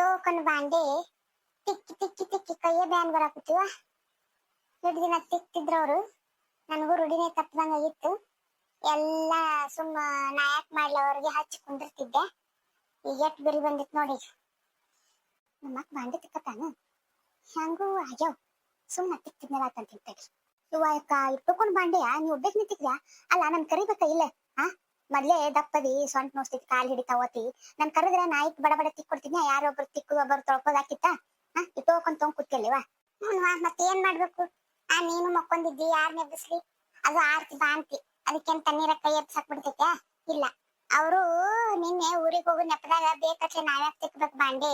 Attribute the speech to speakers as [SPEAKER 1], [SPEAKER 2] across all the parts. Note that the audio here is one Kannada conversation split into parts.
[SPEAKER 1] ಇಟ್ಟೋಕನ್ ಬಾಂಡೆ ತಿಕ್ಕಿ ತಿಕ್ಕಿ ತಿಕ್ಕಿ ಕೈಯ ಬ್ಯಾನ್ ಬರಾಕತ್ತೀವ ಎರಡು ದಿನ ತಿಕ್ತಿದ್ರ ಅವರು ನನಗೂ ರೂಢಿನೇ ತಪ್ಪದಂಗ ಆಗಿತ್ತು ಎಲ್ಲ ಸುಮ್ಮ ನಾಯಕ್ ಮಾಡ್ಲ ಅವ್ರಿಗೆ ಹಚ್ಚಿ ಕುಂದಿರ್ತಿದ್ದೆ ಈಗ ಎಟ್ ಬಿರಿ ಬಂದಿತ್ತು ನೋಡಿ ನಮ್ಮಕ್ ಬಾಂಡೆ ತಿಕ್ಕತಾನ ಹೆಂಗೂ ಆಗ್ಯಾವ ಸುಮ್ಮನೆ ತಿಕ್ತಿದ್ನಲ್ಲ ಅಂತ ತಿಂತೇಳಿ ಇವಾಗ ಇಟ್ಟುಕೊಂಡ್ ಬಾಂಡೆಯ ನೀವು ಒಬ್ಬಕ್ ನಿಂತಿದ್ಯಾ ಅಲ್ಲ ನನ್ ಕರಿಬೇಕಾ ಇಲ್ಲ ಹಾ ಮೊದ್ಲೇ ದಪ್ಪದಿ, ಸೊಂಟ ನೋಡ್ತಿದ್ ಕಾಲ್ ಹಿಡಿತಾವತಿ ನನ್ ಕರೆದ್ರೆ ನಾ ಬಡ ಬಡ ತಿಕ್ ಕೊಡ್ತಿದ್ನ ಯಾರೊಬ್ರು ತಿಕ್ಕು ಒಬ್ಬರು ತೊಳ್ಕೋದಾಕಿತ್ತ? ಹಾ ಇಟ್ಟೋಕೊಂಡ್ ತೊಗೊಂಡ್ ಕೂತ್ಕಲ್ಲಿವ ಹ್ಞೂ ಮತ್ತೆ ಏನ್ ಮಾಡ್ಬೇಕು? ಆ, ನೀನು ಮಕ್ಕೊಂದಿದ್ದಿ, ಯಾರ್ ನೆಬ್ಬಿಸ್ಲಿ ಅದು ಆರ್ತಿ ಬಾಂತಿ ಅದಕ್ಕೇನ್ ತಣ್ಣೀರ ಕೈ ಎಬ್ಸಕ್ ಬಿಡ್ತೈತೆ ಇಲ್ಲ. ಅವರು ನಿನ್ನೆ ಊರಿಗೆ ಹೋಗೋ ನೆಪದಾಗ ಬೇಕತ್ಲೆ ನಾವ್ಯಾಕ್ ತಿಕ್ಬೇಕು ಬಾಂಡೆ?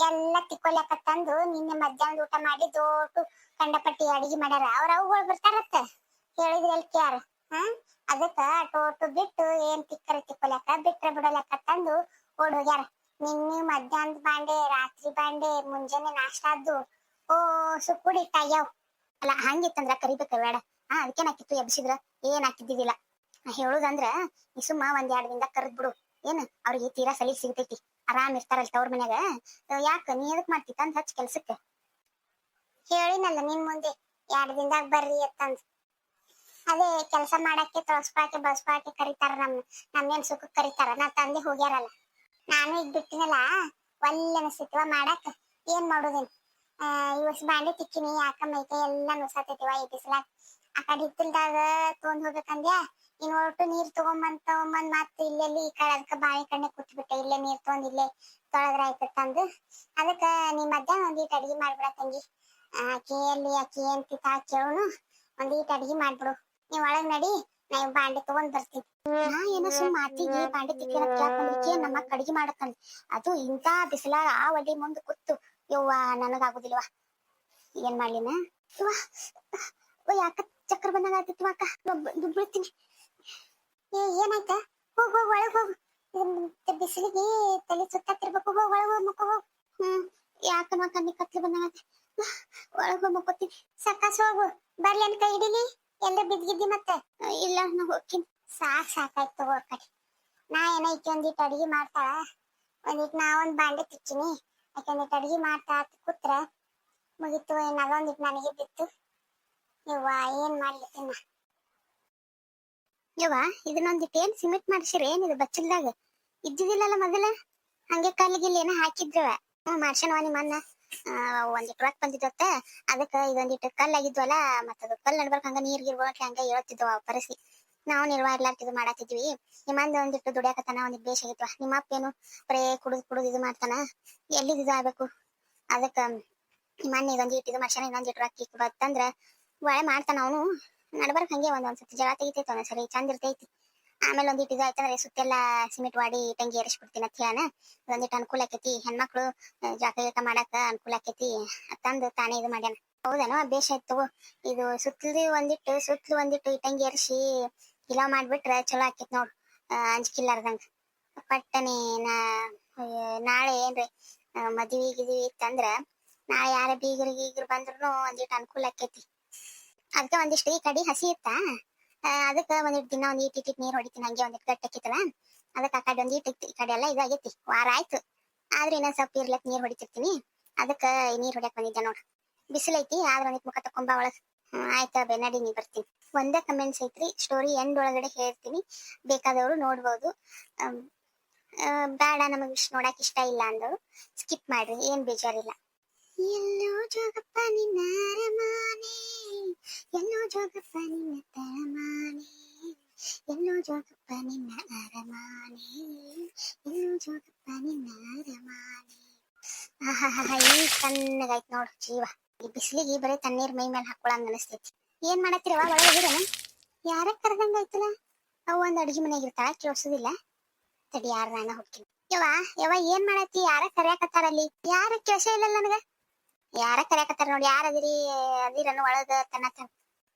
[SPEAKER 1] ಎಲ್ಲ ತಿಕ್ಕೊಲ್ಯಾಕ ತಂದು ನಿನ್ನೆ ಮಧ್ಯಾಹ್ನ ಊಟ ಮಾಡಿ ದೊಡ್ಡ ಕಂಡಪಟ್ಟಿ ಅಡಿಗೆ ಮಾಡ್ಯಾರ. ಅವ್ರ ಅವುಗಳು ಬರ್ತಾರತ್ತ? ಹೇಳಿದ್ರೆ ಎಲ್ ಕ್ಯಾರ ಹಾ ಅದಕ್ಕ ಟೋಟು ಬಿಟ್ಟು ಏನ್ ತಿಕ್ಕರ ತಿಕ್ಕೊಲಕ ಬಿಟ್ರೆ ಬಿಡೋಲಕ ತಂದು ಓಡೋಗ್ಯಾರ. ನಿನ್ನೆ ಮಧ್ಯಾಹ್ನದ ಬಾಂಡೆ, ರಾತ್ರಿ ಬಾಂಡೆ, ಮುಂಜಾನೆ ನಾಷ್ಟಾದ್ದು ಓ ಸುಕ್ಕುಡಿ ತಾಯ್ಯಾವ್ ಅಲ್ಲ, ಹಂಗಿತ್ತಂದ್ರ ಕರಿಬೇಕ ಬೇಡ. ಹಾ ಅದಕ್ಕೆ ಹಾಕಿತ್ತು ಎಬ್ಸಿದ್ರ? ಏನ್ ಹಾಕಿದ್ದಿಲ್ಲ ಹೇಳುದಂದ್ರ ಈ ಸುಮ್ಮ ಒಂದ್ ಎರಡ್ ದಿನದಾಗ ಕರೆದ್ ಬಿಡು. ಏನ್, ಅವ್ರಿಗೆ ತೀರಾ ಸಲಿ ಸಿಗ್ತೈತಿ. ಆರಾಮ್ ಇರ್ತಾರಲ್ ತವ್ರ ಮನ್ಯಾಗ. ಯಾಕ ನೀ ಎದಕ್ ಮಾಡ್ತಿ ತಂದ್ ಹಚ್ ಕೆಲ್ಸಕ್ಕ? ಹೇಳಿನಲ್ಲ ನಿನ್ ಮುಂದೆ. ಎರಡ್ ದಿನದಾಗ ಬರ್ರಿ ಅಂತಂದ್ ಅದೇ ಕೆಲಸ ಮಾಡಕ್ಕೆ ತೊಳಸ್ಪಾಕೆ ಬಸ್ಪಾಕೆ ಕರಿತಾರ ನಮ್ ನಮ್ಮೇನ್ ಸುಖಕ್ ಕರಿತಾರ? ನಾ ತಂದೆ ಹೋಗ್ಯಾರಲ್ಲ. ನಾನು ಈಗ ಬಿಟ್ಟಿನಲ್ಲ, ಒಲ್ಲೆ ಅನಿಸ್ತಿತ್ವ ಮಾಡಕ್. ಏನ್ ಮಾಡೋದೇನ್? ಆ ಇವಸ್ ಬಾಂಡೆ ತಿಕ್ಕಿನಿ, ಯಾಕ ಮೈಕೈ ಎಲ್ಲ ನುಸಾತೈತಿವ ಈ ಬಿಸಿಲಾಗ. ಆ ಕಡೆ ಹಿತ್ತಲ್ದಾಗ ತೊಗೊಂಡ್ ಹೋಗ್ಬೇಕಂದ್ಯ? ಇನ್ ಒಟ್ಟು ನೀರ್ ತಗೊಂಬಂದ್ ತಗೊಂಬಂದ್ ಮತ್ತ ಇಲ್ಲೆಲ್ಲಿ ಈ ಕಡೆ ಅದಕ್ಕ ಬಾಯಿ ಕಣ್ಣೆ ಕುತ್ಬಿಟ್ಟೆ. ಇಲ್ಲೇ ನೀರ್ ತಗೊಂಡ್ ಇಲ್ಲೇ ತೊಳೆದ್ರ ಆಯ್ತು ತಂದು. ಅದಕ್ಕ ನೀ ಮಧ್ಯಾಹ್ನ ಒಂದೀಟ್ ಅಡಿಗೆ ಮಾಡ್ಬಿಡ ತಂಗಿ. ಆಕಿ ಎಲ್ಲಿ, ಆಕಿ ಏನ್ ತಿತ್ತ ಒಂದೀಟ್ ಅಡಿಗೆ ಮಾಡ್ಬಿಡು. ನೀವ್ ಒಳಗ್ ನಡಿ, ನಾ ಇವ್ ಬಾಂಡೆ ತಗೊಂಡ್ ಬರ್ತೀನಿ. ನಾ ಏನೋ ಸುಮ್ ಮಾತಿಗೆ ಬಾಂಡೆ ತಿಕ್ಕಿನ ಕೇಳ್ಕೊಂಡ್ರಿಕೆ ನಮ್ಮ ಕಡಿಗೆ ಮಾಡಕ್ಕಂದ್ ಅದು ಇಂತ ಬಿಸಿಲ ಆ ಒಡ್ಡಿ ಮುಂದ್ ಕೂತು. ಯವ್ವ, ನನಗಾಗುದಿಲ್ವಾ? ಏನ್ ಮಾಡ್ಲಿನ ಯಾಕ ಚಕ್ರ ಬಂದಂಗ ಆತಿತ್ತು ಅಕ್ಕ. ಬಿಡ್ತೀನಿ. ಏ, ಏನಾಯ್ತ? ಹೋಗ್ ಹೋಗ್, ಒಳಗ್ ಹೋಗು. ಬಿಸಿಲಿಗೆ ತಲೆ ಸುತ್ತಾತಿರ್ಬೇಕು ಹೋಗ್, ಒಳಗ್ ಹೋಗ್ ಮುಕ್ಕ ಹೋಗ್. ಹ್ಮ್, ಯಾಕ ನಾ ಕಣ್ಣಿ ಕತ್ಲಿ ಬಂದಂಗ ಒಳಗ್ ಹೋಗ್ ಮಕ್ಕೋತೀನಿ. ಸಾಕಾಸ್ ಹೋಗು. ಬರ್ಲಿ ಅನ್ ಕೈ ಹಿಡಿಲಿ ಎಲ್ಲ ಬಿದ್ಗಿದ್ದಿ ಮತ್ತೆ? ಇಲ್ಲ ನಾ ಹೋಗ್ತೀನಿ. ಸಾಕ್ ಸಾಕಾಯ್ತು ತಗೋ ಕಡೆ. ನಾ ಏನೈತಿ ಒಂದಿಟ್ಟು ಅಡಿಗೆ ಮಾಡ್ತಾಳ ಒಂದಿಟ್ಟು ನಾ ಒಂದ್ ಬಾಂಡೆ ತಿಕ್ಕಿನಿ. ಯಾಕಂದ್ರೆ ಅಡಿಗೆ ಮಾಡ್ತಾ ಕೂತ್ರ ಮುಗಿತು ಏನಾಗ ಒಂದಿಟ್ ನನಗೆ ಬಿತ್ತು. ಯವ್ವ ಏನ್ ಮಾಡ್ಲಿ ಇನ್ನ? ಯವ್ವ ಇದನ್ನೊಂದಿಟ್ಟು ಏನ್ ಸಿಮೆಂಟ್ ಮಾಡಿಸಿರಿ? ಏನಿದು ಬಚ್ಚಲ್ದಾಗ? ಇದ್ದಿದ್ದಿಲ್ಲಲ್ಲ ಮೊದಲ? ಹಂಗೆ ಕಲ್ಲಿಗಿಲ್ಲಿ ಏನೋ ಹಾಕಿದ್ರವ? ಹ್ಮ್ ಮಾಡ್ಸಣವ ನಿಮ್ಮ ಅಣ್ಣ ಆ, ಒಂದಿಟ್ಟು ರೊಕ್ಕ ಬಂದಿದ್ದತ್ತ. ಅದಕ್ಕ ಇದೊಂದಿಟ್ಟು ಕಲ್ಲಾಗಿದ್ವಲ್ಲ ಮತ್ತದು ಕಲ್ ನಡ್ಬರ್ಕ್ ಹಂಗ ನೀರ್ ಗಿರ್ ಹೋಗಕ್ಕೆ ಹಂಗ ಹೇಳ್ತಿದ್ವ ಪರಿಸಿ ನಾವು ನಿರ್ವಾಹ ಇದು ಮಾಡಾತಿದ್ವಿ. ನಿಮ್ಮಂದ ಒಂದಿಟ್ಟು ದುಡಿಯಾಕತ್ತಾನ ಒಂದಿಟ್ಟು ಆಗಿತ್ತು ನಿಮ್ಮ ಅಪ್ಪ ಏನು ಬರೇ ಕುಡಿದ್ ಕುಡಿದ್ ಇದು ಮಾಡ್ತಾನ? ಎಲ್ಲಿದ್ ಇದು ಆಗ್ಬೇಕು? ಅದಕ್ಕ ನಿಮ್ಮನ್ನ ಇದೊಂದಿಟ್ಟು ಇದು ಮಾಡ್ಸಾನ ಇನ್ನೊಂದಿಟ್ಟು ರೊಕ್ಕ ಬತ್ತಂದ್ರ ಒಳ್ಳೆ ಮಾಡ್ತಾನ ಅವನು. ನಡ್ಬರ್ಕ್ ಹಂಗೆ ಒಂದ್ ಒಂದ್ಸತಿ ಜಗಳ ತೆಗಿತೈತಿ ಒಂದೊಂದ್ಸರಿ, ಚಂದ ಇರ್ತೈತಿ. ಆಮೇಲೆ ಒಂದಿಟ್ಟು ಇದು ಆಯ್ತಂದ್ರೆ ಸುತ್ತೆಲ್ಲ ಸಿಮೆಂಟ್ ವಾಡಿ ಟಂಗಿ ಏರಿಸ್ಬಿಡ್ತೀನಿ ಅಂತ ಹೇಳನ ಒಂದಿಟ್ಟು ಅನುಕೂಲ ಆಕೈತಿ. ಹೆಣ್ಮಕ್ಳು ಜಾಕ ಗೀಕ ಮಾಡಾಕ ಅನುಕೂಲ ಆಕೇತಿ. ತಂದು ತಾನೇ ಇದು ಮಾಡ್ಯಾನ. ಹೌದೇನೋ? ಬೇಷ್ ಆಯ್ತು ತಗೋ. ಇದು ಸುತ್ತಲಿ ಒಂದಿಟ್ಟು ಸುತ್ತಲು ಒಂದಿಟ್ಟು ಇಟ್ಟಂಗಿ ಏರಿಸಿ ಇಲ್ಲ ಮಾಡ್ಬಿಟ್ರೆ ಚಲೋ ಆಕೈತಿ ನೋಡು. ಅಂಜಿಕಿಲ್ಲಾರ್ದಂಗ ಪಟ್ಟನೆ ನಾ ನಾಳೆ ಏನ್ರಿ? ಮದ್ವಿ ಗಿದ್ವಿ ಇತ್ತಂದ್ರ ನಾಳೆ ಯಾರ ಬೀಗರ್ ಗೀಗರ್ ಬಂದ್ರು ಒಂದಿಟ್ಟು ಅನುಕೂಲ ಆಕೇತಿ. ಅದಕ್ಕೆ ಒಂದಿಷ್ಟು ಈ ಕಡಿ ಹಸಿ ಇತ್ತ? ಅದಕ್ಕೆ ಒಂದಿಟ್ಟು ದಿನ ಒಂದ್ ಇಟ್ಟು ನೀರ್ ಹೊಡಿತೀನಿ. ಹಂಗೆ ಒಂದಿಟ್ಟು ಗಟ್ಟಕ್ಕಿತ್ತಲ್ಲ ಅದಕ್ಕೆ ಆ ಕಡೆ ಒಂದ್ ಇಟ್ಟು, ಈ ಕಡೆ ಎಲ್ಲ ಇದಾಗೈತಿ ವಾರ ಆಯ್ತು. ಆದ್ರೆ ಇನ್ನೊಂದ್ ಸ್ವಲ್ಪ ಇರ್ಲಕ್ ನೀರ್ ಹೊಡಿತಿರ್ತೀನಿ. ಅದಕ್ಕ ನೀರ್ ಹೊಡ್ಯಾಕ್ ಬಂದಿದ್ದೆ ನೋಡ್. ಬಿಸಿಲೈತಿ ಆದ್ರೆ ಒಂದಿಟ್ ಮುಖ ತಕೊಂಬ ಒಳಗ್. ಆಯ್ತಾ ಬೆನ್ನಡಿ ನೀ ಬರ್ತೀನಿ. ಒಂದೇ ಕಮೆಂಟ್ಸ್ ಐತ್ರಿ. ಸ್ಟೋರಿ ಎಂಡ್ ಒಳಗಡೆ ಹೇಳ್ತೀನಿ. ಬೇಕಾದವರು ನೋಡ್ಬೋದು. ಬೇಡ ನಮಗ್ ಇಷ್ಟ ನೋಡಕ್ ಇಷ್ಟ ಇಲ್ಲ ಅಂದವರು. ಸ್ಕಿಪ್ ಮಾಡ್ರಿ, ಏನ್ ಬೇಜಾರಿಲ್ಲ. ಎಲ್ಲೋ ಜೋಗಪ್ಪ ನಿನ್ನ ಅರಮಾನೆ ಎಲ್ಲೋ ಜೋಗಪ್ಪ ನಿನ್ನ ತಳಮಾನೆ ಎಲ್ಲೋ ಜೋಗಪ್ಪ ನಿನ್ನ ಅರಮಾನೆ ಎಲ್ಲೋ ಜೋಗಪ್ಪ ನಿನ್ನ ಅರಮಾನೆ ಆಹಾಹಾ ಈ ತಣ್ಣಗಾಯ್ತು ನೋಡು ಜೀವ. ಈ ಬಿಸಿಲಿಗೆ ಬರೀ ತಣ್ಣೀರ್ ಮೈ ಮೇಲೆ ಹಾಕೊಳಂಗ ಅನಿಸ್ತೈತಿ. ಏನ್ ಮಾಡತ್ತೀರವ ಒಳಗೆ ಹೋಗಿರನ ಯಾರ ಕರೆದಂಗಾಯ್ತಲ್ಲ ಅವ್ ಒಂದ್ ಅಡಿಗೆ ಮನೆಗೆ ಇರ್ತಾಳ, ಕೇಳ್ಸೋದಿಲ್ಲ. ತಡಿ ಯಾರ ನಾನು ಹೋಗ್ತೀನಿ. ಯವ್ವ ಯವ್ವ, ಏನ್ ಮಾಡತ್ತಿ? ಯಾರ ಕರ್ಯಾಕತ್ತಾರ ಅಲ್ಲಿ? ಯಾರ ಕೇಳ್ಸ ಇಲ್ಲ ನನಗ? ಯಾರ ಕರ್ಯಾಕತ್ತಾರ ನೋಡಿ, ಯಾರ ಅದಿರಿ, ಅದಿರನ್ನು ಒಳಗ ತನ್ನ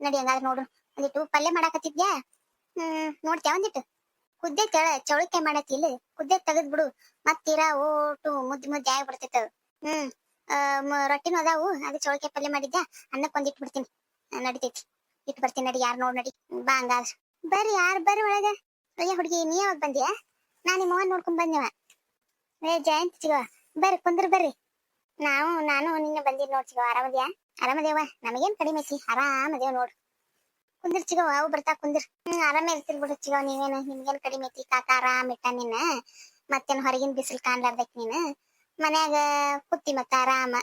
[SPEAKER 1] ನಡಿ ಹಂಗಾದ್ರೆ ನೋಡು. ಒಂದಿಟ್ಟು ಪಲ್ಯ ಮಾಡಾಕತ್ತಿದ್ಯಾ? ಹ್ಮ್, ನೋಡ್ತೀಯ ಒಂದಿಟ್ಟು? ಕುದ್ದೆ ತೆಳ ಚೌಳಿಕಾಯಿ ಮಾಡತ್ತಿ ಇಲ್ಲಿ. ಕುದ್ದೆ ತೆಗೆದ್ ಬಿಡು. ಮತ್ತೀರಾ ಓಟು ಮುದ್ದೆ ಮುದ್ದೆ ಆಗಿ ಬಿಡ್ತೈತೆ ಅದು. ಹ್ಮ್ ರೊಟ್ಟಿನೂ ಅದಾವು. ಅದು ಚೌಳಿಕಾಯಿ ಪಲ್ಯ ಮಾಡಿದ್ಯಾ? ಅನ್ನಕ್ಕೆ ಒಂದಿಟ್ಟು ಬಿಡ್ತೀನಿ. ನಡಿತೈತಿ. ಇಟ್ಟು ಬರ್ತೀನಿ ನಡಿ, ಯಾರು ನೋಡ್ ನಡಿ. ಬಾ ಹಂಗಾದ್ರ. ಬರ್ರಿ ಯಾರು ಬರ್ರಿ ಒಳಗ? ಅಯ್ಯ ಹುಡುಗಿ, ನೀ ಯಾವಾಗ ಬಂದ್ಯಾ? ನಾನು ನಿಮ್ಮ ನೋಡ್ಕೊಂಡ್ ಬಂದೆವ. ಏ, ಜಯಂತ್ ಸಿಗ ಬರ್ರಿ ಕುಂದ್ರ ಬರ್ರಿ. ನಾವು, ನಾನು ನಿನ್ನ ಬಂದಿದ್ ನೋಡ್ ಚಿಗವ ಆರಾಮದ್ಯಾ ಆರಾಮದೇವ ನಮಗೇನ್ ಕಡಿಮೆ ಐತಿ ಆರಾಮದೇವ ನೋಡು. ಕುಂದ್ರ ಚಿಗವ ಅವು ಬರ್ತಾ ಕುಂದಿರ್. ಹ್ಮ್, ಆರಾಮ ಇರ್ತೀರಿ ಬಿಡು ಚಿಗವ ನೀವೇನು. ನಿಮ್ಗೇನ್ ಕಡಿಮೆ ಐತಿ? ಕಾಕ ಆರಾಮ ಇಟ್ಟ ನಿನ್ನ ಮತ್ತೇನ್ ಹೊರಗಿನ ಬಿಸಿಲು ಕಾಣ್ಲಾರ್ದಕ್ ನೀನು? ಮನ್ಯಾಗ ಕುತ್ತಿ ಮತ್ತ ಆರಾಮ.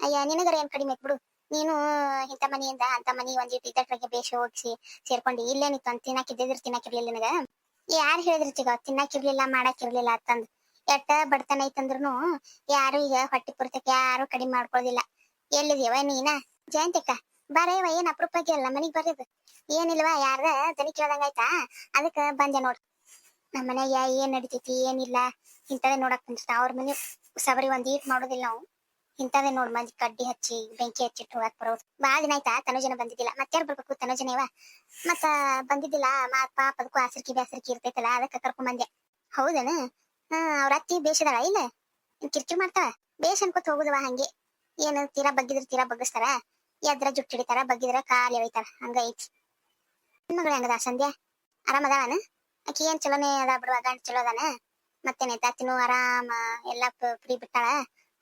[SPEAKER 1] ಅಯ್ಯ, ನಿನಗರ ಏನ್ ಕಡಿಮೆ ಐತ್ ಬಿಡು. ನೀನು ಇಂಥ ಮನಿಯಿಂದ ಅಂತ ಮನಿ ಒಂದ್ ಇಟ್ಟು ಇದ್ದಟ್ರಾಗೆ ಬೇಷ ಹೋಗ್ಸಿ ಸೇರ್ಕೊಂಡು. ಇಲ್ಲೇನಿತ್ತು ಅಂತ ತಿನ್ನಕಿದ್ದಿದ್ರ ತಿನ್ನಕಿರ್ಲಿಲ್ಲ ನಿನಗ. ಯಾರು ಹೇಳಿದ್ರಿ ಚಿಗ ತಿನ್ನಕಿರ್ಲಿಲ್ಲ ಮಾಡಾಕಿರ್ಲಿಲ್ಲ ಅಂತಂದ್. ಎಟ್ಟ ಬಡತನ ಐತಂದ್ರು ಯಾರು ಈಗ ಹೊಟ್ಟಿ ಪುರ್ತಕ್ಕೆ ಯಾರು ಕಡಿಮೆ ಮಾಡ್ಕೊಳ್ಳೋದಿಲ್ಲ ಎಲ್ಲಿದೀವ ನೀನ? ಜಯಂತಿಕ ಬರೇವ ಏನ್ ಅಪರೂಪಕ್ಕೆ ಅಲ್ಲ ಮನಿಗ್ ಬರೋದು ಏನಿಲ್ವಾ, ಯಾರ್ದ ದನಿ ಕೇಳ್ದಂಗ ಆಯ್ತಾ? ಅದಕ್ಕ ಬಂದೆ ನೋಡ್ರಿ ನಮ್ಮ ಮನ್ಯಾಗ ಏನ್ ನಡಿತೈತಿ, ಏನಿಲ್ಲ ಇಂಥದೇ ನೋಡಕ್ ಕುಂತ ಅವ್ರ ಮನೆ ಸಬರಿ ಒಂದ್ ಈಟ್ ಮಾಡೋದಿಲ್ಲ ನಾವು. ಇಂಥದೇ ನೋಡ್, ಮಂದಿ ಕಡ್ಡಿ ಹಚ್ಚಿ, ಬೆಂಕಿ ಹಚ್ಚಿಟ್ಟು ಹೋಗಕ್ ಬರೋದು. ಬಾಳ ದಿನ ಆಯ್ತಾ, ತನುಜನ ಬಂದಿದ್ದಿಲ್ಲ. ಮತ್ತಾರು ಬರ್ಬೇಕು ತನುಜನೇವ? ಮತ್ತ, ಬಂದಿದ್ದಿಲ್ಲ ಮಾ ಪಾಪ ಅದಕ್ಕೂ ಆಸರ್ಕಿ ಬ್ಯಾಸರ್ಕಿ ಇರ್ತೈತಲ್ಲ, ಅದಕ್ಕ ಕರ್ಕೊಂಡ್ ಬಂದೆ. ಹೌದನ? ಹಾ ಅವ್ರ ಅತ್ತಿ ಬೇಷದಾಳ, ಇಲ್ಲ? ಕಿರ್ಕಿರ್ ಮಾಡ್ತಾಳ? ಬೇಷ್ ಅನ್ಕೋತ ಹೋಗುದವ ಹಂಗೆ. ಏನ್ ತೀರಾ ಬಗ್ಗಿದ್ರ ತೀರಾ ಬಗ್ಗಿಸ್ತಾರ? ಎದ್ರ ಜುಟ್ಟ ಹಿಡಿತಾರ, ಬಗ್ಗಿದ್ರ ಕಾಲ್ ಎಳಿತಾರ, ಹಂಗ ಐತಿ. ಮಗಳು ಹೆಂಗದ, ಸಂಧ್ಯಾ? ಆರಾಮದಾವನ ಆಕಿ ಏನ್ ಚಲೋನೇ ಅದ ಬಿಡುವ ಗಂಡ ಚಲೋ ಅದಾನ? ಮತ್ತೇನೆ ತಾತಿನೂ ಆರಾಮ, ಎಲ್ಲಾ ಫ್ರೀ ಬಿಟ್ಟಾಳ?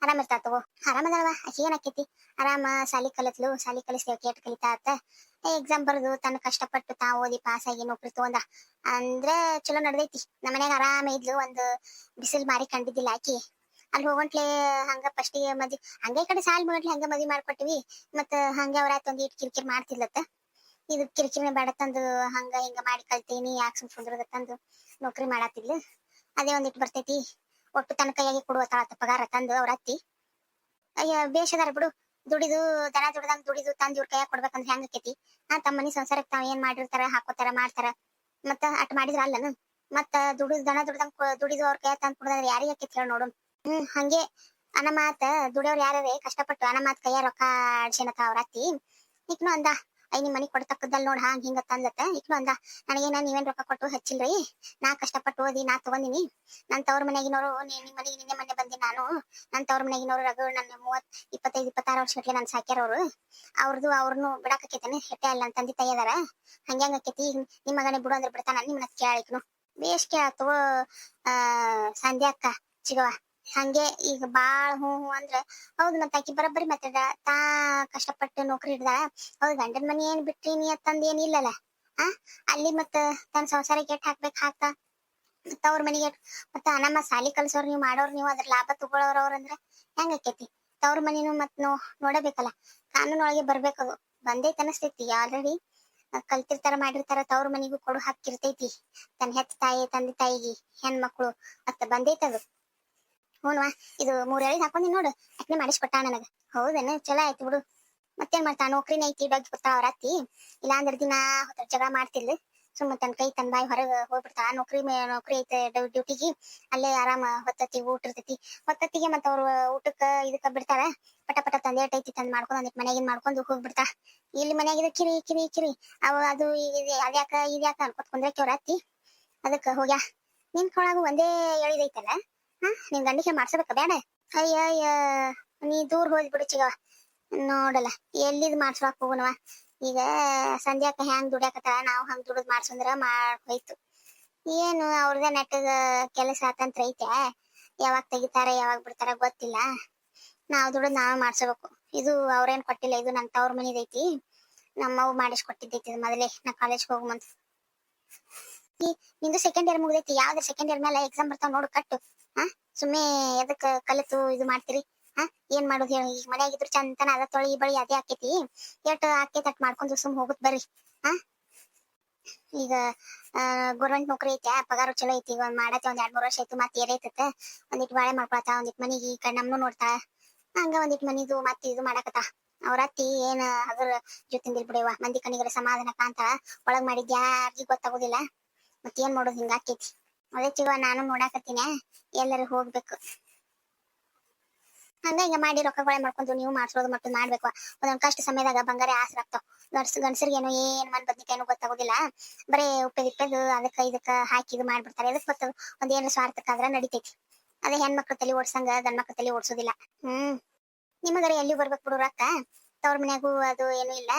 [SPEAKER 1] ಆರಾಮ ಇರ್ತಾಳ ತಗೋ. ಆರಾಮದಾಳವ ಆಕಿ ಏನ್ ಆಕೈತಿ? ಆರಾಮ, ಸಾಲಿ ಕಲಿತ್ಲು, ಸಾಲಿ ಕಲಿಸ್ತೇವ್, ಕೇಟ್ ಕಲಿತಾ ಆತ ಎಕ್ಸಾಮ್ ಬರೆದು ತನ್ನ ಕಷ್ಟಪಟ್ಟು ತಾ ಓದಿ ಪಾಸ್ ಆಗಿ ನೌಕರಿ ತಗೊಂಡ. ಅಂದ್ರೆ ಚಲೋ ನಡ್ದೈತಿ. ನಮ್ಮ ಮನ್ಯಾಗ ಆರಾಮ ಇದ್ಲು, ಒಂದು ಬಿಸಿಲ್ ಮಾರಿ ಕಂಡಿದ್ದಿಲ್ಲ ಆಕಿ. ಅಲ್ಲಿ ಹೋಗಂಟ್ಲೆ ಹಂಗ ಫಸ್ಟಿಗೆ ಮದ್ವಿ, ಹಂಗೇ ಕಡೆ ಸಾಲ್ ಮಾಡ್ಲಿ ಹಂಗ ಮದ್ವಿ ಮಾಡ್ಕೊಟ್ಟಿವಿ ಮತ್ತ ಹಂಗ ಅವ್ರ ಒಂದ್ ಇಟ್ ಕಿರಿಕಿರಿ ಮಾಡ್ತಿದ್ಲತ್ತ. ಇದು ಕಿರಿಕಿರಿನೇ ಬೇಡ ತಂದು, ಹಂಗ ಹಿಂಗ ಮಾಡಿ ಕಲ್ತೀನಿ, ಯಾಕೆ ಸುಮ್ ಕುಂದ್ರದ ತಂದು ನೌಕರಿ ಮಾಡತ್ತಿದ್ಲು ಅದೇ ಒಂದಿಟ್ ಬರ್ತೈತಿ. ಒಟ್ಟು ತನ್ನ ಕೈಯಾಗಿ ಕೊಡುವ ತಾಳತ್ತ ಪಗಾರ ತಂದು ಅವ್ರ ಅತ್ತಿ ಅಯ್ಯ ಬೇಷದಾರ ಬಿಡು. ದುಡಿದು, ದನ ದುಡ್ದಂಗ್ ದುಡಿದು ತಂದ್ ಇವ್ರ ಕೈಯಾಗ ಕೊಡ್ಬೇಕಂದ್ರೆ ಹೆಂಗ್ ಆಕೈತಿ? ಆ ತಮ್ಮ ಮನಿ ಸಂಸಾರಕ್ಕೆ ತಾವ್ ಏನ್ ಮಾಡಿರ್ತಾರ, ಹಾಕೋತಾರ, ಮಾಡ್ತಾರ, ಮತ್ತ ಅಟ್ ಮಾಡಿದ್ರ ಅಲ್ಲನು? ಮತ್ತ ದುಡಿದು, ದನ ದುಡ್ದಂಗ್ ದುಡಿದು ಅವ್ರ ಕೈಯಾಗ ತಂದ್ ಕೊಡದ್ರ ಯಾರಿಗೆ ಆಕೈತಿ ನೋಡು ಹ್ಮ್, ಹಂಗೆ ಅನಮಾತ ದುಡಿಯೋರ್ ಯಾರೇ ಕಷ್ಟಪಟ್ಟು ಅನಮಾತ್ ಕೈಯ ರೊಕ್ಕ ಅಡ್ಸಿನ ಅವ್ರ ಅತ್ತಿ. ಈಗ್ನು ಅಂದ. ಐ ನಿಮ್ ಮನಿ ಕೊಡ್ತಕ್ಕದ್ದಲ್ ನೋಡ್ ಹಂಗ ಹಿಂಗ ತಂದತ್ತ. ಇಕ್ನು ಅಂದ ನನಗೇನ ನೀವೇನ್ ರೊಕ್ಕ ಕೊಟ್ಟು ಹಚ್ಚಿಲ್ರಿ? ನಾ ಕಷ್ಟಪಟ್ಟು ಓದಿ, ನಾ ತಗೊಂದಿನಿ. ನನ್ ತವ್ರ ಮನೆಗಿನವರು ನಿಮ್ಮ ಮನೆಗೆ ನಿನ್ನೆ ಮನೆ ಬಂದಿ ನಾನು. ನನ್ ತವ್ರ ಮನೆಗಿನವರು ರಘು ನನ್ನ ಮೂವತ್ ಇಪ್ಪತ್ತೈದು ಇಪ್ಪತ್ತಾರು ವರ್ಷ ಗಟ್ಲೆ ನನ್ ಸಾಕ್ಯಾರವ್ರು ಅವ್ರದ್ದು ಅವ್ರನ್ನು ಬಿಡಾಕೈತೇನೆ ಹೆಟ್ಟೆ ಅಲ್ಲ, ನನ್ ತಂದೆ ತಾಯಿ ಅದಾರ. ಹಂಗ್ಯಾಂಗ ಆಕೈತಿ ನಿಮ್ ಮಗನೇ ಬಿಡು ಅಂದ್ರೆ ಬಿಡ್ತಾನ ನಿಮ್ಮನ್ನ ಕೇಳಿಕ್ನು ಬೇಸ್ ಕೇಳತ್ತು ಆ ಸಂಧ್ಯಾ ಅಕ್ಕ ಹಂಗೆ ಈಗ ಬಾಳ್ ಹ್ಞೂ ಹ್ಞೂ ಅಂದ್ರ, ಹೌದ್ ಮತ್ತ ಆಕಿ ಬರಬ್ಬರಿ ಮತ್ತದ ತಾ ಕಷ್ಟಪಟ್ಟು ನೌಕರಿ ಹಿಡ್ದ ಹೌದ್ ಗಂಡನ ಮನಿ ಏನ್ ಬಿಟ್ರಿ ನೀ ಅಂತಂದ್ ಏನ್ ಇಲ್ಲಲ್ಲ ಆ? ಅಲ್ಲಿ ಮತ್ತ ತನ್ನ ಸಂಸಾರಕ್ಕೆ ಎಟ್ ಹಾಕ್ಬೇಕ್ ಹಾಕ್ತಾ? ಮತ್ತ ಅವ್ರ ಮನಿಗೆ ಮತ್ತ ನಮ್ಮ ಸಾಲಿ ಕಲ್ಸೋರ್ ನೀವ್ ಮಾಡೋರ್ ನೀವು ಅದ್ರ ಲಾಭ ತಗೊಳೋರ್ ಅವ್ರ ಅಂದ್ರ ಹೆಂಗ ಆಕೇತಿ? ತವ್ರ ಮನಿನೂ ಮತ್ ನೋ, ನೋಡಬೇಕಲ್ಲ? ಕಾನೂನ್ ಒಳಗೆ ಬರ್ಬೇಕದು ಬಂದೇ ತನಸ್ತೈತಿ ಆಲ್ರೆಡಿ ಕಲ್ತಿರ್ತಾರ ಮಾಡಿರ್ತಾರ ತವ್ರ ಮನಿಗೂ ಕೊಡು ಹಾಕಿರ್ತೈತಿ ತನ್ನ ಹೆತ್ತ ತಾಯಿ, ತಂದೆ ತಾಯಿಗೆ, ಹೆಣ್ಮಕ್ಳು. ಮತ್ತ ಬಂದೈತದು. ಹ್ಞೂನ್ವಾ ಇದು ಮೂರ್ ಎಳಿ ಹಾಕೊಂಡಿ ನೋಡು. ಅಕ್ನೆ ಮಾಡಿಸ್ಕೊಟ್ಟ ನನಗ. ಹೌದೇನು? ಚಲೋ ಆಯ್ತು ಬಿಡು. ಮತ್ತೇನ್ ಮಾಡ್ತಾ? ನೌಕರಿನ ಐತಿ ಬಗ್ಗೆ ಗೊತ್ತಾ ಅವ್ರ ಅತ್ತಿ. ಇಲ್ಲಾಂದ್ರೆ ದಿನ ಹೊತ್ತ ಜಗಳ ಮಾಡ್ತಿಲ್ಲ ಸುಮ್ಮ ತನ್ನ ಕೈ ತನ್ನ ಬಾಯಿ ಹೊರಗೆ ಹೋಗ್ಬಿಡ್ತಾ. ನೌಕರಿ ಮೇ, ನೌಕರಿ ಐತೆ ಡ್ಯೂಟಿಗೆ. ಅಲ್ಲೇ ಆರಾಮ ಹೊತ್ತತಿ ಊಟ ಇರ್ತೈತಿ. ಹೊತ್ತತ್ತಿಗೆ ಮತ್ತ ಅವ್ರು ಊಟಕ್ಕ ಇದಕ್ಕ ಬಿಡ್ತಾರ. ಪಟ ಪಟ ತಂದೆ ಐತಿ ತಂದ್ ಮಾಡ್ಕೊಂಡು ಅದಕ್ಕೆ ಮನೆಗಿನ ಮಾಡ್ಕೊಂಡು ಹೋಗ್ಬಿಡ್ತಾ. ಇಲ್ಲಿ ಮನ್ಯಾಗಿದ ಕಿರಿ ಕಿರಿ ಕಿರಿ. ಅವ ಅದು ಅದ್ಯಾಕ ಇದ್ಯಾಕ ಅನ್ಕೊತ್ ಕುಂದ್ರಕ್ಕೆ ಅತ್ತಿ? ಅದಕ್ಕ ಹೋಗ್ಯಾ. ನಿನ್ ಕೊಳಗು ಒಂದೇ ಎಳಿದೈತಲ್ಲ ನಿನ್ ಗಂಡಿಗೆ ಮಾಡ್ಸಬೇಕ ಬೇಡ ಅಯ್ಯ ನೀ ದೂರ ಹೋದ್ಬಿಡು ಚಿಗವ ನೋಡಲ್ಲ, ಎಲ್ಲಿದ್ ಮಾಡ್ಸ್ವಾಕ್ ಹೋಗುನವ ಈಗ ಸಂಧ್ಯಾಕ ಹ್ಯಾಂಗ್ ದುಡ್ಯಾಕತ್ತಾಳ, ನಾವು ಹಂಗ್ ದುಡಿದ್ ಮಾಡ್ಸಂದ್ರ ಮಾಡ್ ಹೋಯ್ತು. ಏನು, ಅವ್ರದ ನೆಟ್ಟದ ಕೆಲಸ ಆತಂತ್ರ ಐತೆ. ಯಾವಾಗ ತೆಗಿತಾರ, ಯಾವಾಗ ಬಿಡ್ತಾರ ಗೊತ್ತಿಲ್ಲ. ನಾವ್ ದುಡಿದ್ ನಾವೇ ಮಾಡ್ಸಬೇಕು ಇದು ಅವ್ರೇನ್ ಕೊಟ್ಟಿಲ್ಲ, ಇದು ನನ್ ತವ್ರ ಮನಿದೈತಿ ನಮ್ಮವ್ ಮಾಡಿಸ್ಕೊಟ್ಟಿದ್ದೈತಿ ಮೊದಲೇ, ನಾ ಕಾಲೇಜ್ ಹೋಗ್ ಮುಂದ್. ಈ- ನಿಂದು ಸೆಕೆಂಡ್ ಇಯರ್ ಮುಗ್ದೈತಿ, ಯಾವ್ದು ಸೆಕೆಂಡ್ ಇಯರ್ ಮೇಲೆ ಎಕ್ಸಾಮ್ ಬರ್ತಾವ ನೋಡು, ಕಟ್ಟು. ಹಾ? ಸುಮ್ಮನೆ ಎದಕ್ ಕಲಿತು ಇದು ಮಾಡ್ತೀರಿ? ಹಾ? ಏನ್ ಮಾಡೋದು ಹೇಳಿ? ಈಗ ಮನ್ಯಾಗಿದ್ರು ಚಂತನ ಅದ ತೊಳಿ ಬಳಿ ಅದೇ ಆಕೈತಿ. ಎಟ್ ಆಕೈತಿ ತಟ್ ಮಾಡ್ಕೊಂಡು ಸುಮ್ ಹೋಗುದ್ ಬರ್ರಿ. ಹಾ? ಈಗ ಗೌರ್ಮೆಂಟ್ ನೌಕರಿ ಐತೆ ಪಗಾರ ಚಲೋ ಐತಿ. ಈಗ ಒಂದ್ ಮಾಡತ್ತೆ, ಒಂದ್ ಎರಡ್ ಮೂರ್ ವರ್ಷ ಆಯ್ತು, ಮತ್ತೆ ಏರೈತತ್ತ ಒಂದಿಟ್ ಬಾಳೆ ಮಾಡ್ಕೊಳತ ಒಂದಿಟ್ ಮನಿಗೆ ಈ ಕಡೆ ನಮ್ನು ನೋಡ್ತಾ. ಹಂಗ ಒಂದಿಟ್ ಮನಿದು ಮತ್ತೆ ಇದು ಮಾಡಾಕತ್ತ. ಅವ್ರ ಅತ್ತಿ ಏನ್ ಅದ್ರ ಜೊತೆ ಬಿಡಿವ ಮಂದಿ ಕಣ್ಣಿಗರ ಸಮಾಧಾನ ಕಾಂತ ಒಳಗ್ ಮಾಡಿದ್ಯಾರ್ಗಿ ಗೊತ್ತಾಗೋದಿಲ್ಲ. ಮತ್ತೇನ್ ಮಾಡೋದು ಹಿಂಗ ಆಕೈತಿ? ಅದೇ ಚಿವ ನಾನು ಮೂಡಾಕತ್ತೀನಿ ಎಲ್ಲರೂ ಹೋಗ್ಬೇಕು. ಹಂಗ ಹಿಂಗ ಮಾಡಿ ರೊಕ್ಕಗಳೇ ಮಾಡ್ಕೊಂಡು ನೀವು ಮಾಡ್ಸೋದು ಮತ್ತು ಮಾಡ್ಬೇಕು. ಒಂದೊಂದ್ ಕಷ್ಟ ಸಮಯದಾಗ ಬಂಗಾರ ಆಸರ ಆಗ್ತಾವ. ಗಂಡ್ಸ್ ಏನೋ ಏನ್ ಮನ್ ಬದ್ನಿಕಾಯಿನೂ ಗೊತ್ತಾಗೋದಿಲ್ಲ. ಬರೇ ಉಪ್ಪೆದ್, ಇಪ್ಪೆದು, ಅದಕ್ಕ ಇದಕ್ಕ ಹಾಕಿ ಇದು ಮಾಡ್ಬಿಡ್ತಾರೆ. ಎದಕ್ ಬರ್ತದ ಒಂದ್ ಏನ್ ಸ್ವಾರ್ಥಕ್ಕಾದ್ರ ನಡಿತೈತಿ. ಅದೇ ಹೆಣ್ಮಕ್ಳ ತಲೆ ಓಡ್ಸಂಗ ಗಂಡ್ಮಕ್ಳ ತಲೆ ಓಡ್ಸೋದಿಲ್ಲ. ಹ್ಮ್. ನಿಮಗರ ಎಲ್ಲಿ ಬರ್ಬೇಕು ಬಿಡು ತವ್ರ ಮನ್ಯಾಗೂ ಅದು ಏನು ಇಲ್ಲ.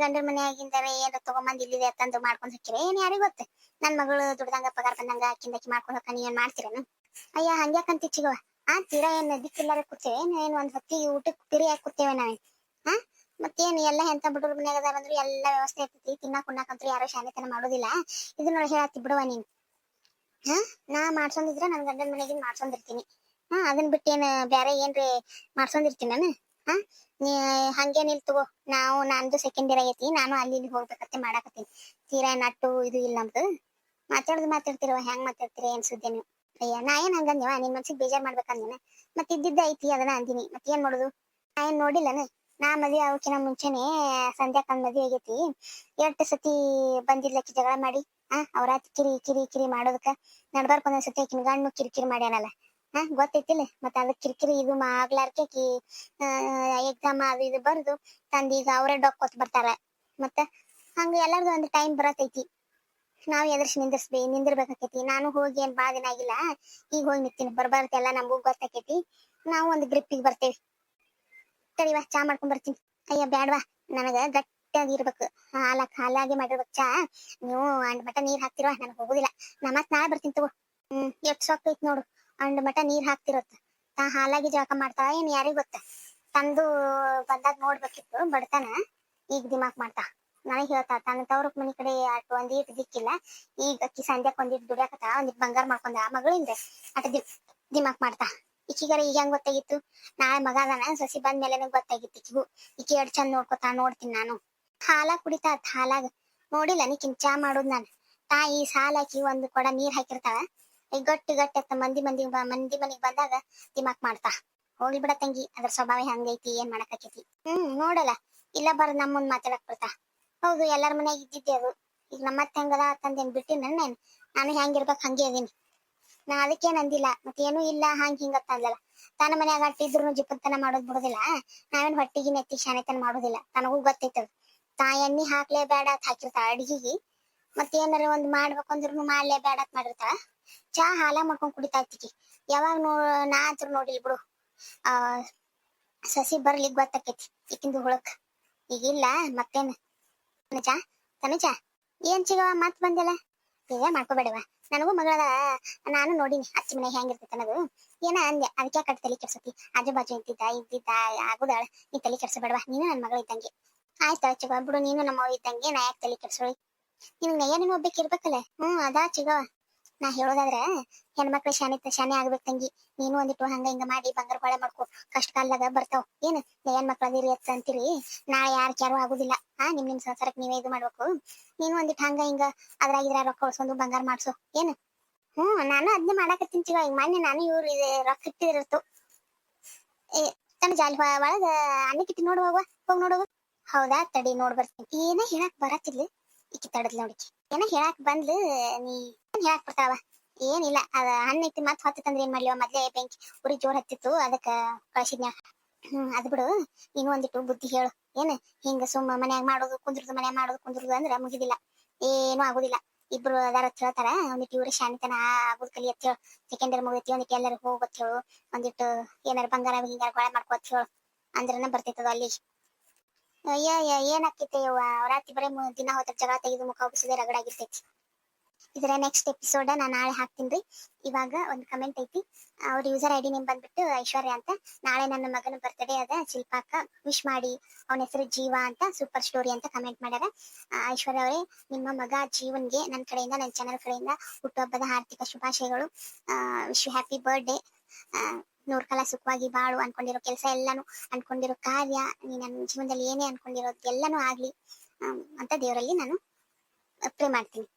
[SPEAKER 1] ಗಂಡನ ಮನ್ಯಾಗಿಂದರ ಏನ್ ತಗೊಂಬಂದ್ ಇಲ್ಲಿದೆ ತಂದು ಮಾಡ್ಕೊಂಡ್ ಹಾಕಿರ, ಏನ್ ಯಾರಿಗ್ ಗೊತ್ತ? ನನ್ ಮಗಳು ದುಡ್ದಂಗ ಪಗಾರ ಬಂದಂಗ ಅಕ್ಕಿಂದಕ್ಕಿ ಮಾಡ್ಕೊಂಡ್ ಹೋಗ ನೀ ಏನ್ ಮಾಡ್ತೀರೇನು? ಅಯ್ಯ ಹಂಗ್ಯಾಕಂತ ಚಿಗವ ಆ, ತೀರಾ ಏನ್ ದಿಕ್ಕಿಲ್ಲಾರ ಕೂತೇವೆ ಏನ್ ಒಂದ್ ಹೊತ್ತಿಗೆ ಊಟಕ್ಕೆ ತಿರಿ ಹಾಕಿ ಕೂತೇವೆ ನಾವೇ? ಹಾ ಮತ್ತೇನ್ ಎಲ್ಲ ಎಂತ ಬಿಡ್ರು ಮನ್ಯಾಗ ಅದಾರ ಅಂದ್ರು ಎಲ್ಲ ವ್ಯವಸ್ಥೆ ಇರ್ತೈತಿ, ತಿನ್ನಾಕ ಉಣ್ಣಾಕಂತ್ರು ಯಾರು ಶಾನೆತನ ಮಾಡೋದಿಲ್ಲ. ಇದನ್ನ ಹೇಳತ್ತಿ ಬಿಡುವ ನೀನ್. ಹಾ ನಾ ಮಾಡ್ಸೊಂದಿದ್ರ ನನ್ ಗಂಡನ ಮನೆಗಿನ್ ಮಾಡ್ಸೊಂದಿರ್ತೀನಿ. ಹಾ ಅದನ್ ಬಿಟ್ಟು ಏನ್ ಬ್ಯಾರೆ ಏನ್ರಿ ಮಾಡ್ಸೊಂದಿರ್ತೀನಿ ನಾನು? ಹಾ ನೀ ಹಂಗೇನ್ ಇಲ್ ತಗೋ. ನಾವು, ನಂದು ಸೆಕೆಂಡ್ ಇಯರ್ ಆಗೈತಿ. ನಾನು ಅಲ್ಲಿ ಇಲ್ಲಿ ಹೋಗ್ಬೇಕತ್ತೆ ಮಾಡಾಕತ್ತೀನಿ. ತೀರಾ ನಟ್ಟು ಇದು ಇಲ್ಲ ನಮ್ದು. ಮಾತಾಡೋದು ಮಾತಾಡ್ತಿರೋ ಹೆಂಗ್ ಮಾತಾಡ್ತೀರ ಏನ್ ಸುದ್ದಿ ನೀವು? ಅಯ್ಯ, ನಾ ಏನ್ ಹಂಗಂದ್ಯವ? ನಿನ್ ಮನ್ಸಿಗೆ ಬೇಜಾರ್ ಮಾಡ್ಬೇಕಂದಿನ ಮತ್ ಇದ್ದಿದ್ದ ಐತಿ, ಅದನ್ನ ಅಂದಿನಿ. ಮತ್ ಏನ್ ಮಾಡುದು? ನಾ ಏನ್ ನೋಡಿಲ್ಲನ? ನಾ ಮದ್ವೆ ಆಗೋಕಿನ ಮುಂಚೆನೆ ಸಂಧ್ಯಾಕಂದ್ ಮದ್ವೆ ಆಗೈತಿ. ಎರಡು ಸತಿ ಬಂದಿದ್ಲಕ್ಕಿ ಜಗಳ ಮಾಡಿ? ಆ, ಅವ್ರ ಕಿರಿ ಕಿರಿ ಕಿರಿ ಮಾಡೋದಕ್ಕ ನಡ್ಬಾರ್ಕ ಒಂದೊಂದ್ ಸತಿ ಆಕಿನ ಗಂಡು ಕಿರಿಕಿರಿ ಮಾಡ್ಯಾನಲ್ಲ. ಹಾ ಗೊತ್ತೈತಿಲ್ಲ ಮತ್ತ ಅದ ಕಿರಿಕಿರಿ ಇದು ಆಗ್ಲಾರ್ಕೆ ಎಕ್ಸಾಮ್ ಅದು ಇದು ಬರ್ದು ತಂದ್ ಈಗ ಅವರೇ ಡೊಕ್ಕೊತ್ ಬರ್ತಾರ. ಮತ್ತ ಹಂಗ ಎಲ್ಲಾರ್ದು ಒಂದ್ ಟೈಮ್ ಬರತೈತಿ. ನಾವ್ ಎದರ್ಸ್ ನಿಂದಿರ್ಸ್ಬೇ, ನಿಂದಿರ್ಬೇಕಾಕೈತಿ. ನಾನು ಹೋಗಿ ಏನ್ ಬಾಳ ದಿನ ಆಗಿಲ್ಲ, ಈಗ ಹೋಗಿ ನಿಂತೀನಿ. ಬರ್ಬಾರ್ದು ಎಲ್ಲ ನಮಗೂ ಗೊತ್ತಾಕೈತಿ. ನಾವು ಒಂದ್ ಗ್ರಿಪ್ಪಿಗೆ ಬರ್ತೇವಿ. ತಡಿವಾ ಚಾ ಮಾಡ್ಕೊಂಡ್ ಬರ್ತೀನಿ. ಅಯ್ಯ ಬ್ಯಾಡ್ವಾ ನನಗ ಗಟ್ಟಿಯಾಗಿ ಇರ್ಬೇಕು. ಹಾಲ, ಹಾಲಾಗಿ ಮಾಡಿರ್ಬೇಕು ಚಾ. ನೀವು ಅಂಡ್ ಮಟ್ಟ ನೀರ್ ಹಾಕ್ತಿರುವ ನನಗೆ ಹೋಗುದಿಲ್ಲ. ನಾ ನಾಳೆ ಬರ್ತೀನಿ ತಗೋ. ಹ್ಮ್, ಎಷ್ಟ್ ಸೊಕ್ಕ ಐತಿ ನೋಡು. ಅಂಡ್ ಮಟ ನೀರ್ ಹಾಕ್ತಿರತ್ತ. ತಾ ಹಾಲಾಗಿ ಜಳಕ ಮಾಡ್ತಾ ಏನ್ ಯಾರಿಗ ಗೊತ್ತ? ತಂದು ಬಂದಾಗ ನೋಡ್ಬೇಕಿತ್ತು, ಬಡತನ ಈಗ ದಿಮಾಕ್ ಮಾಡ್ತಾ. ನನಗ್ ಹೇಳ್ತಾ, ತನ್ನ ತವ್ರ ಮನಿ ಕಡೆ ಅಟ್ ಒಂದ್ ಈಟ್ ದಿಕ್ಕಿಲ್ಲ ಈಗ ಅಕ್ಕಿ ಸಂಧ್ಯಾಕ್ ಒಂದಿಟ್ ದುಡಿಯಾಕತ್ತ ಒಂದಿಟ್ ಬಂಗಾರ ಮಾಡ್ಕೊಂಡ ಆ ಮಗಳಿಂದ ಅಟ್ ದಿ ದಿಮಾಕ್ ಮಾಡ್ತಾ. ಈಕಿಗಾರ ಈಗ ಹೆಂಗ್ ಗೊತ್ತಾಗಿತ್ತು? ನಾಳೆ ಮಗ ಅದಾನ, ಸಸಿ ಬಂದ ಮೇಲೆ ಗೊತ್ತಾಗಿತ್ತು ಈಕಿಗೂ ಈಕಿ ಚಂದ ನೋಡ್ಕೊತಾ, ನೋಡ್ತೀನಿ ನಾನು. ಹಾಲ ಕುಡಿತಾ, ಹಾಲಾಗ ನೋಡಿಲ್ಲ, ನೀಕಿನ್ ಚಾ ಮಾಡುದ್ ನಾನು. ತಾಯಿ ಸಾಲಾಕಿ ಒಂದ್ ಕೊಡ ನೀರ್ ಹಾಕಿರ್ತಾಳ. ಗಟ್ಟಿ ಗಟ್ಟಿ ಅಂತ ಮಂದಿ ಮಂದಿ ಮಂದಿ ಮನಿಗ್ ಬಂದಾಗ ದಿಮಾಕ್ ಮಾಡ್ತಾ. ಹೋಗ್ಲಿ ಬಿಡ ತಂಗಿ, ಅದ್ರ ಸ್ವಭಾವ ಹಂಗೈತಿ, ಏನ್ ಮಾಡಕತ್ತೈತಿ ಹ್ಮ್, ನೋಡಲ್ಲ. ಇಲ್ಲ ಬರ ನಮ್ಮ ಮುಂದ್ ಮಾತಾಡಕ್ ಬರ್ತಾ ಹೌದು, ಎಲ್ಲಾರ ಮನ್ಯಾಗ ಇದ್ದಿದ್ದೆ ಅದು. ಈಗ ನಮ್ಮತ್ತೆ ಹೆಂಗದ ಬಿಟ್ಟಿ ಬಿಟ್ಟಿನ ನಾನು ಹೆಂಗಿರ್ಬೇಕ್ ಹಂಗೆ ಅದೀನಿ. ನಾ ಅದಕ್ಕೇನ್ ಅಂದಿಲ್ಲ. ಮತ್ತೇನು ಇಲ್ಲ, ಹಂಗ್ ಹಿಂಗತ್ತ ಅಂದಲ್ಲ ತನ್ನ ಮನ್ಯಾಗ ಅಟ್ಟಿದ್ರು ಜಿಪತನ ಮಾಡೋದ್ ಬಿಡುದಿಲ್ಲ. ನಾವೇನ್ ಹೊಟ್ಟಿಗೆ ನೆತ್ತಿ ಶಾನೆತನ ಮಾಡುದಿಲ್ಲ. ತನಗೂ ಗೊತ್ತೈತದ. ತಾ ಎಣ್ಣಿ ಹಾಕ್ಲೇ ಬೇಡ ಅಂತ ಹಾಕಿರ್ತಾಳ ಅಡಿಗೆಗೆ. ಮತ್ ಏನಾರ ಒಂದ್ ಮಾಡ್ಬೇಕಂದ್ರೂ ಮಾಡ್ಲೇ ಬೇಡಕ್ ಮಾಡಿರ್ತಾವ ಮಾಡಿರ್ತಾಳ. ಚಾ ಹಾಲ ಮಾಡ್ಕೊಂಡ್ ಕುಡಿತಾ ಇತ್ತಿಕಿ ಯಾವಾಗ ನೋ, ನಾ ಅಂತ್ರು ನೋಡಿಲ್ ಬಿಡು. ಆ, ಸಸಿ ಬರ್ಲಿ ಗೊತ್ತಾಕೈತಿ ಈಕಿಂದು ಹುಳಕ್. ಈಗಿಲ್ಲ, ಮತ್ತೇನ? ತನುಜ ತನುಜ, ಏನ್ ಚಿಗವ ಮತ್ ಬಂದಿಲ್ಲ? ಏ ಮಾಡ್ಕೋಬೇಡವ ನನಗೂ ಮಗಳದ ನಾನು ನೋಡಿನಿ, ಅಚ್ಚಿ ಮನೆ ಹೆಂಗಿರ್ತೈತೆ ಅನ್ನೋದು. ಏನ ಅಂದೆ, ಅದಕ್ಕೆ ಕಟ್ ತಲೆ ಕೆಡ್ಸತಿ? ಆಜು ಬಾಜು ಇದ್ದಿದ್ದ ಇದ್ದಿದ್ದ, ಆಗುದಾಳ. ನೀ ತಲೆ ಕೆಡ್ಸಬೇಡವ ನೀನು ನನ್ನ ಮಗಳ ಇದ್ದಂಗೆ. ಆಯ್ತು ಚಿಗವ ಬಿಡು, ನೀನು ನಮ್ಮ ಇದ್ದಂಗೆ, ನಾ ಯಾಕೆ ತಲೆ ಕೆಡ್ಸೋಳಿ? ನಿನ್ ನಯ್ಯನ ಇರ್ಬೇಕಲ್ಲ? ಹ್ಮ್, ಅದಾ ಚಿಗವ ನಾ ಹೇಳೋದಾದ್ರೆ, ಹೆಣ್ಮಕ್ಳು ಶಾನೆ ಶಾನೆ ಆಗ್ಬೇಕು ತಂಗಿ. ನೀನು ಒಂದಿಟ್ಟು ಹಂಗ ಹಿಂಗ ಮಾಡಿ ಬಂಗಾರ ಕೊಳೆ ಮಾಡ್ಕೊ. ಕಷ್ಟ ಕಾಲದಾಗ ಬರ್ತಾವ. ಏನ್? ಹೆಣ್ ಮಕ್ಳು ಅದಿರಿ, ಎತ್ತ ಅಂತೀರಿ? ನಾಳೆ ಯಾರ್ ಕ್ಯಾರು ಆಗುದಿಲ್ಲ. ಆ, ನಿಮ್ ನಿಮ್ ಸಂಸಾರಕ್ಕೆ ನೀವೇ ಇದು ಮಾಡ್ಬೇಕು. ನೀನು ಒಂದಿಟ್ಟು ಹಂಗ ಹಿಂಗ ಅದ್ರಾಗ ಇದ್ರ ರೊಕ್ಕ ಉಳ್ಸೊಂದು ಬಂಗಾರ ಮಾಡ್ಸು. ಏನ್? ಹ್ಮ್, ನಾನು ಅದ್ನ ಮಾಡಾಕತ್ತೀನಿ ಚಿಗ ಈಗ ಮೊನ್ನೆ ನಾನು ಇವ್ರು ಇದು ರೊಕ್ಕ ಇಟ್ಟಿದಿರತ್ತು. ಏ ತನ್ನ ಜಾಲಿ ಒಳಗ ಅನ್ನಕ್ಕಿಟ್ಟು ನೋಡು ಹೋಗುವ ಹೋಗ್ ನೋಡು ಹೌದಾ, ತಡಿ ನೋಡ್ ಬರ್ತೀನಿ. ಏನ ಹೇಳಕ್ ಬರತ್ತಿಲ್ಲ ಈಕಿ ತಡದ್ಲ ನೋಡಿಕಿ ಏನ ಹೇಳಕ್ ಬಂದ್ಲು, ನೀ ಹೇಳಕ್ ಬರ್ತಾವ ಏನಿಲ್ಲ, ಅದ ಹಣ್ಣು ಐತಿ ಮತ್ ಹೊತ್ತಿತ್ತಂದ್ರೆ ಏನ್ ಮಾಡ್ಲಿವ ಮೊದ್ಲೇ ಬೆಂಕಿ ಉರಿ ಜೋರ್ ಹತ್ತಿತ್ತು, ಅದಕ್ಕ ಕಳ್ಸಿದ್ನ್ಯಾ? ಹ್ಮ್, ಅದ್ ಬಿಡು, ನೀನು ಒಂದಿಟ್ಟು ಬುದ್ಧಿ ಹೇಳು. ಏನ್, ಹಿಂಗ ಸುಮ್ಮ ಮನ್ಯಾಗ ಮಾಡೋದು, ಕುಂದ್ರದು, ಮನ್ಯಾಗ ಮಾಡೋದು, ಕುಂದ್ರದು ಅಂದ್ರ ಮುಗಿದಿಲ್ಲ. ಏನು ಆಗುದಿಲ್ಲ. ಇಬ್ರು ಅದಾರ ಹೇಳ್ತಾರ, ಒಂದಿಟ್ಟು ಇವ್ರ ಶಾಂತನ ಆಗುದ್ ಕಲಿ ಅಂತ ಹೇಳು. ಸೆಕೆಂಡ್ ಇಯರ್ ಮುಗಿತಿ ಒಂದಿಟ್ಟು ಎಲ್ಲರೂ ಹೋಗತ್ ಹೇಳು. ಒಂದಿಟ್ಟು ಏನಾರ ಬಂಗಾರ, ಹಿಂಗಾರ ಗೊಳ ಮಾಡ್ಕೋತ್ ಹೇಳು. ಅಂದ್ರನ ಬರ್ತೈತದ ಅಲ್ಲಿ. ಅಯ್ಯ ಅಯ್ಯ ಏನ್ ಆಕೈತೆ ಯವ್ವ ರಾತ್ರಿ ಬರೀ ದಿನ ಹೋದ್ರೆ ಜಗಳ ತೆಗೆದು ಮುಖ ರಗಡ ರಗಡಾಗಿರ್ತೈತಿ ಇದರ ನೆಕ್ಸ್ಟ್ ಎಪಿಸೋಡ್ ನಾ ನಾಳೆ ಹಾಕ್ತೀನಿ ಇವಾಗ ಒಂದು ಕಮೆಂಟ್ ಐತಿ. ಅವ್ರ ಯೂಸರ್ ಐ ಡಿ ನೇಮ್ ಬಂದ್ಬಿಟ್ಟು ಐಶ್ವರ್ಯ ಅಂತ. ನಾಳೆ ನನ್ನ ಮಗನ ಬರ್ತ್ಡೇ ಅದ. ಶಿಲ್ಪಾಕ ವಿಶ್ ಮಾಡಿ. ಅವನ ಹೆಸರು ಜೀವ ಅಂತ ಸೂಪರ್ ಸ್ಟೋರಿ ಅಂತ ಕಮೆಂಟ್ ಮಾಡ್ಯಾರ. ಐಶ್ವರ್ಯ ಅವರೇ, ನಿಮ್ಮ ಮಗ ಜೀವನ್ಗೆ ನನ್ನ ಕಡೆಯಿಂದ ನನ್ನ ಚಾನಲ್ ಕಡೆಯಿಂದ ಹುಟ್ಟುಹಬ್ಬದ ಆರ್ಥಿಕ ಶುಭಾಶಯಗಳು. ವಿಶ್ ಯು ಹ್ಯಾಪಿ ಬರ್ಡೇ ನೂರ್ ಕಾಲ ಸುಖವಾಗಿ ಬಾಳು ಅನ್ಕೊಂಡಿರೋ ಕೆಲಸ ಎಲ್ಲಾನು ಅನ್ಕೊಂಡಿರೋ ಕಾರ್ಯ ನೀ ನನ್ನ ಜೀವನದಲ್ಲಿ ಏನೇ ಅನ್ಕೊಂಡಿರೋದು ಎಲ್ಲಾನು ಆಗ್ಲಿ. ಅಂತ ದೇವರಲ್ಲಿ ನಾನು ಪ್ರೇ ಮಾಡ್ತೀನಿ.